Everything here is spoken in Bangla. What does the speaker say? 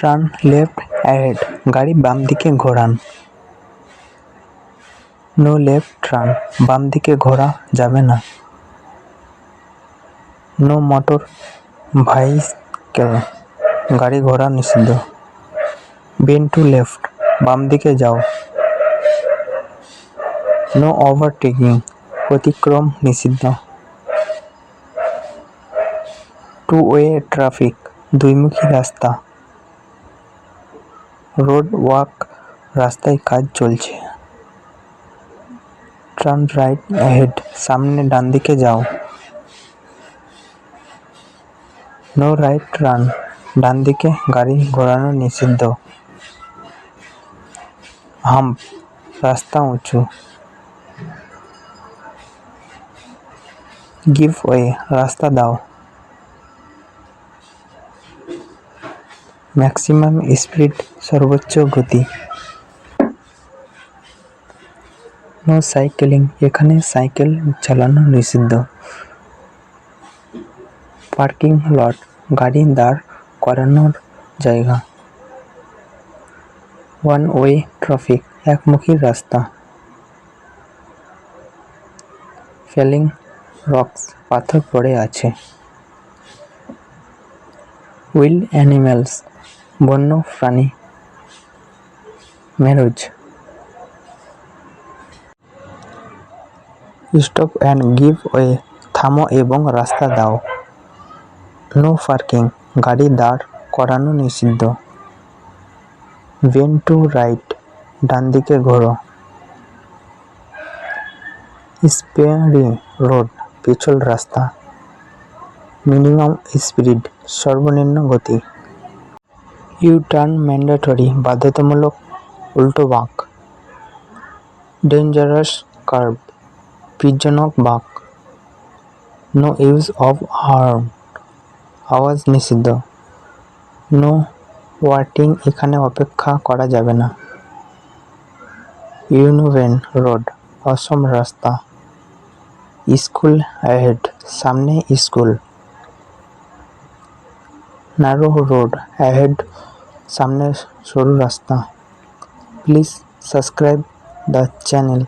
টার্ন, লেফট অ্যাহেড গাড়ি বাম দিকে ঘোরান। নো লেফট টার্ন বাম দিকে ঘোরা যাবে না। নো মোটর ভাইকেল গাড়ি ঘোরা নিষিদ্ধ। বেন টু লেফট বাম দিকে যাও। নো ওভারটেকিং, অতিক্রম নিষিদ্ধ। টু ওয়ে ট্রাফিক, দুইমুখী রাস্তা। রোড ওয়াক, রাস্তায় কাজ চলছে। টার্ন রাইট অ্যাহেড সামনে ডান দিকে যাও। নো রাইট টার্ন ডান দিকে গাড়ি ঘোরানো নিষিদ্ধ। হাম্প রাস্তা উঁচু। গিভ ওয়ে রাস্তা দাও। ম্যাক্সিমাম স্পিড সর্বোচ্চ গতি। নো সাইকেলিং এখানে সাইকেল চালানো নিষিদ্ধ। পার্কিং লট গাড়ি দাঁড় করানোর জায়গা। ওয়ান ওয়ে ট্রাফিক একমুখী রাস্তা। ফেলিং রক্স পাথর পড়ে আছে। উইল্ড অ্যানিমেলস বন্য প্রাণী। ম্যারোজ স্টপ অ্যান্ড গিভ ওয়ে থামো এবং রাস্তা দাও। নো পার্কিং গাড়ি দাঁড় করানো নিষিদ্ধ। ভেন টু রাইট ডান দিকে ঘোরো। স্পেয়ারিং রোড পিছল রাস্তা। মিনিমাম স্পিড সর্বনিম্ন গতি। ইউ টার্ন ম্যান্ডেটরি বাধ্যতামূলক উল্টো বাঁক। ডেঞ্জারাস কার্ভ বিপজ্জনক বাঁক। নো ইউজ অফ হার্ম আওয়াজ নিষিদ্ধ। নো ওয়াটিং এখানে অপেক্ষা করা যাবে না। ইউনোভেন রোড অসম রাস্তা। স্কুল অ্যাহেড সামনে স্কুল ন্যারো রোড অ্যাহেড সামনে সরু রাস্তা। Please subscribe the channel.